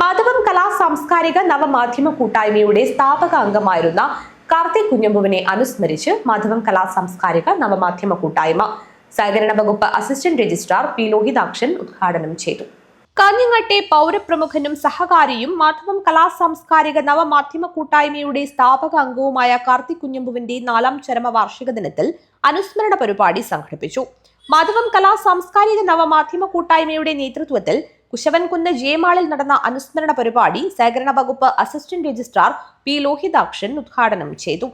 മാധവം കലാ സാംസ്കാരിക നവമാധ്യമ കൂട്ടായ്മയുടെ സ്ഥാപക അംഗമായിരുന്ന കാർത്തിക് കുഞ്ഞമ്പുവിനെ അനുസ്മരിച്ച് മാധവം കലാ സാംസ്കാരിക നവമാധ്യമ കൂട്ടായ്മ സഹകരണ വകുപ്പ് അസിസ്റ്റന്റ് രജിസ്ട്രാർ പി ലോഹിതാക്ഷൻ ഉദ്ഘാടനം ചെയ്തു. കാഞ്ഞങ്ങാട്ടെ പൗരപ്രമുഖനും സഹകാരിയും മാധവം കലാ സാംസ്കാരിക നവമാധ്യമ കൂട്ടായ്മയുടെ സ്ഥാപക അംഗവുമായ കാർത്തിക് കുഞ്ഞമ്പുവിന്റെ നാലാം ചരമ വാർഷിക ദിനത്തിൽ അനുസ്മരണ പരിപാടി സംഘടിപ്പിച്ചു. മാധവം കലാ സാംസ്കാരിക നവമാധ്യമ കൂട്ടായ്മയുടെ നേതൃത്വത്തിൽ കുശവൻകുന്ന് ജയമാളിൽ നടന്ന അനുസ്മരണ പരിപാടി സഹകരണ വകുപ്പ് അസിസ്റ്റന്റ് രജിസ്ട്രാർ പി ലോഹിതാക്ഷൻ ഉദ്ഘാടനം ചെയ്തു.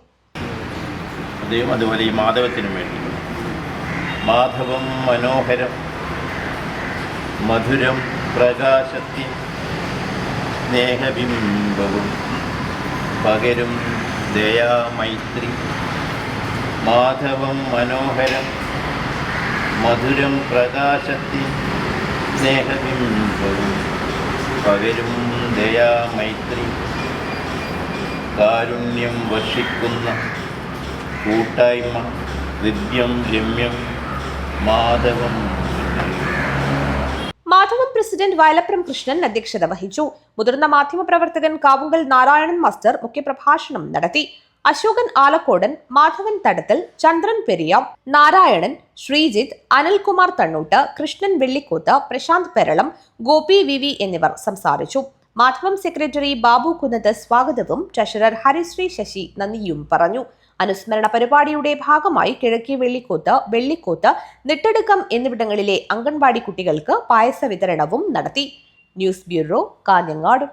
അതുപോലെ ഈ മാധവത്തിനു വേണ്ടി. മാധവം മനോഹരം മധുരം പ്രകാശത്തിൻ സ്നേഹബിംബവും പകരും ദയാമൈത്രി മാധവം മനോഹരം മധുരം പ്രകാശത്തിൻ സ്നേഹബിംബവും പകരും ദയാമൈത്രി കാരുണ്യം വർഷിക്കുന്ന കൂട്ടായ്മ ദിവ്യം രമ്യം മാധവം. മാധവം പ്രസിഡന്റ് വയലപ്രം കൃഷ്ണൻ അധ്യക്ഷത വഹിച്ചു. മുതിർന്ന മാധ്യമപ്രവർത്തകൻ കാവുങ്കൽ നാരായണൻ മാസ്റ്റർ മുഖ്യപ്രഭാഷണം നടത്തി. അശോകൻ ആലക്കോടൻ മാധവൻ തടത്തിൽ ചന്ദ്രൻ പെരിയ നാരായണൻ ശ്രീജിത്ത് അനിൽകുമാർ തണ്ണൂട്ട് കൃഷ്ണൻ വെള്ളിക്കോത്ത് പ്രശാന്ത് പെരളം ഗോപി വി വി എന്നിവർ സംസാരിച്ചു. മാധവം സെക്രട്ടറി ബാബു കുന്നത്ത് സ്വാഗതവും ട്രഷറർ ഹരിശ്രീ ശശി നന്ദിയും പറഞ്ഞു. അനുസ്മരണ പരിപാടിയുടെ ഭാഗമായി കിഴക്കി വെള്ളിക്കോത്ത് വെള്ളിക്കോത്ത് നെട്ടടുക്കം എന്നിവിടങ്ങളിലെ അംഗൻവാടി കുട്ടികൾക്ക് പായസ വിതരണവും നടത്തി. News bureau Kanhangad.